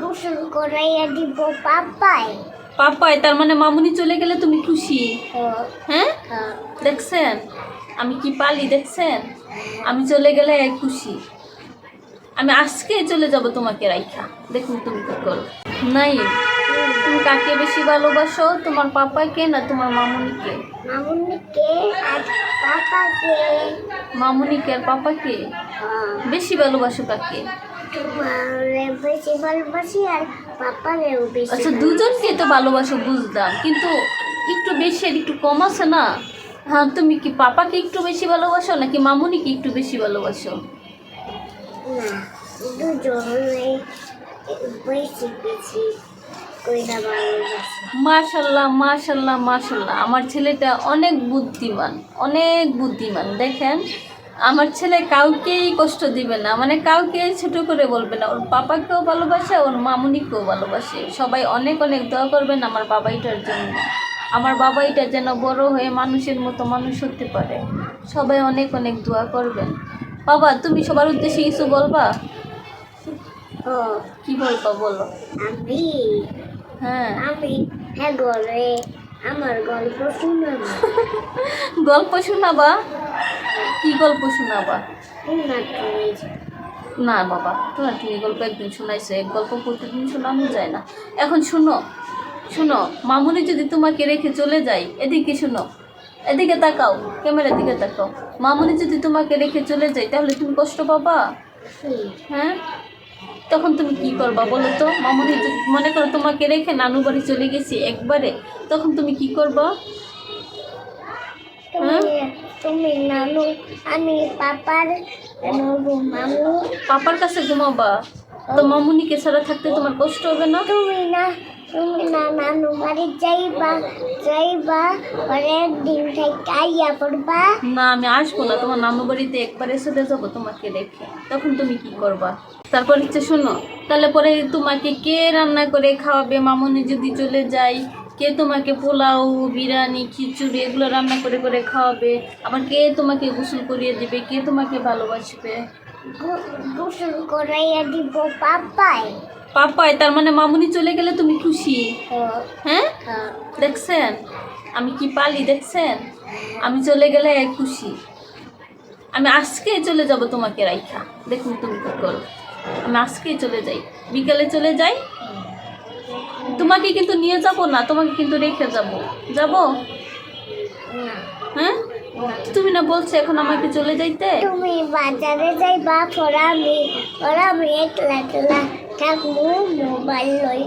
গোসল করাইয়া দিব পাপাই। পাপাই তার মানে মামুনি চলে গেলে তুমি খুশি? হ্যাঁ, হ্যাঁ? হ্যাঁ। দেখছেন? আমি কি পালি দেখছেন? আমি চলে গেলে খুশি। আমি আজকেই চলে যাব তোমাকে রাইখা। দেখুন তুমি কি করো। নাই তুমি কাকে বেশি ভালোবাসো? তোমার পাপাকে না তোমার মামুনিকে? মামুনিকে আর পাপাকে। মামুনিকে আর পাপাকে? হ্যাঁ, বেশি ভালোবাসো কাকে? বেশি ভালোবাসি আর পাপারেও বেশি আচ্ছা দুজনকে তো ভালোবাসো বুঝলাম। কিন্তু একটু বেশি আর একটু কম আছে না? হ্যাঁ তুমি কি পাপাকে একটু বেশি ভালোবাসো নাকি মামুনিকে একটু বেশি ভালোবাসো। মাশাল্লাহ মাশাল্লাহ মাশাল্লাহ। আমার ছেলেটা অনেক বুদ্ধিমান অনেক বুদ্ধিমান। দেখেন আমার ছেলে কাউকেই কষ্ট দিবে না মানে কাউকে ছোট করে বলবে না। ওর পাপাকেও ভালোবাসে ওর মামুনিকেও ভালোবাসে। সবাই অনেক অনেক দোয়া করবেন আমার বাবাইটার জন্য। আমার বাবাইটা যেন বড় হয়ে মানুষের মতো মানুষ হতে পারে। সবাই অনেক অনেক দোয়া করবেন। বাবা তুমি সবার উদ্দেশ্যে কিছু বলবা? কি বলবা বলো। আমি? হ্যাঁ। আমি? হ্যাঁ আমার গল্প শুনাবো। গল্প শোনাবা? কি গল্প শোনাবা? না না বাবা তোমার তুমি গল্প একদিন শোনাইছো? এক গল্প প্রতিদিন শোনানো যায় না। এখন শুনো শুনো মামুনি যদি তোমাকে রেখে চলে যায় এদিকে শুনো এদিকে তাকাও ক্যামেরার দিকে তাকাও। মামুনি যদি তোমাকে রেখে চলে যায় তাহলে তুমি কষ্ট পাবা? হ্যাঁ? তখন তুমি কি করবা বলো তো? মামুনি মনে করো তোমাকে রেখে নানু বাড়ি চলে গেছি একবারে। তখন তুমি কি করবা? তুমি তুমি নানু আমি পাপার মামু। পাপার কাছে ঘুমাবা? তো মামুনিকে ছাড়া থাকতে তোমার কষ্ট হবে না? তুমি না তুমি না নানু বাড়ি যাইবা যাইবা পরের দিন থেকে আইয়া পড়বা। না আমি আসব না। তোমার নানু বাড়িতে একবারে চলে যাব তোমাকে রেখে। তখন তুমি কি করবা? তারপর হচ্ছে শোনো তাহলে পরে তোমাকে কে রান্না করে খাওয়াবে? মামুনি যদি চলে যায় কে তোমাকে পোলাও বিরিয়ানি খিচুড়ি এগুলো রান্না করে করে খাওয়াবে? আবার কে তোমাকে গোসল করিয়ে দেবে? কে তোমাকে ভালোবাসবে? গোসল করাইয়া দিব পাপাই পাপাই তার মানে মামুনি চলে গেলে তুমি খুশি? হ্যাঁ, হ্যাঁ? হ্যাঁ। দেখছেন? আমি কি পালি? দেখছেন? আমি চলে গেলে খুশি। আমি আজকেই চলে যাব তোমাকে রাইখা। দেখুন তুমি কি করো আজকেই চলে যাই। বিকালে চলে যাই। তোমাকে কিন্তু নিয়ে যাব না তোমাকে কিন্তু রেখে যাব। যাব? হ্যাঁ? তুমি না বলছো এখন আমাকে চলে যাইতে? তুমি বাজারে যাইবা পরে আমি পরে আমি একলা একলা থাকব মোবাইল লই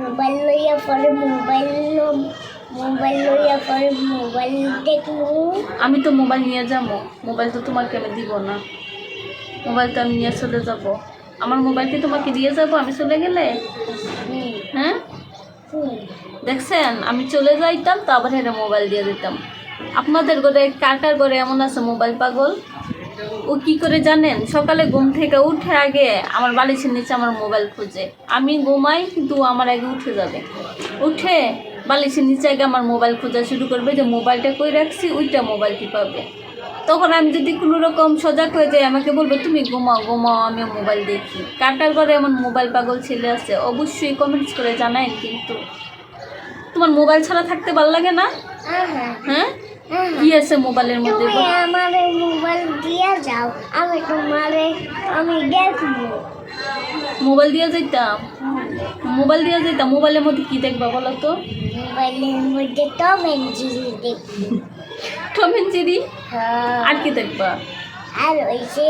মোবাইল লইয়া পরে মোবাইল মোবাইল লইয়া পরে মোবাইল দেখব। আমি তো মোবাইল নিয়ে যাব মোবাইল তো তোমাকে আমি দিব না। মোবাইল তো আমি নিয়ে চলে যাব। আমার মোবাইল কি তোমাকে দিয়ে যাব আমি চলে গেলে? হ্যাঁ? দেখছেন আমি চলে যাইতাম তো আবার হেরে মোবাইল দিয়ে দিতাম। আপনাদের ঘরে কাকার ঘরে এমন আছে মোবাইল পাগল? ও কি করে জানেন? সকালে ঘুম থেকে উঠে আগে আমার বালিশের নিচে আমার মোবাইল খুঁজে। আমি ঘুমাই কিন্তু আমার আগে উঠে যাবে। উঠে বালিশের নিচে আগে আমার মোবাইল খোঁজা শুরু করবে যে মোবাইলটা কই রাখছি ওইটা মোবাইলটি পাবে। তখন আমি যদি কোনো রকম সজাগ হয়ে যাই আমাকে বলবে তুমি ঘুমাও ঘুমাও আমি মোবাইল দেখি। কাকার ঘরে এমন মোবাইল পাগল ছেলে আছে অবশ্যই কমেন্টস করে জানায় কিন্তু তোমার মোবাইল ছাড়া থাকতে ভালো লাগে না? হ্যাঁ। কি আছে মোবাইলের মধ্যে? তুমি আমার মোবাইল দিয়ে যাও আমি তোমারে আমি দেখব মোবাইল দিয়ে যাইতাম? মোবাইল দিয়ে যাইতাম? মোবাইলের মধ্যে কি দেখবা বলো তো? মোবাইলের মধ্যে টম এন্ড জেরি দেখব। টম জেরি হ্যাঁ, আর কি দেখবা? আর ওই যে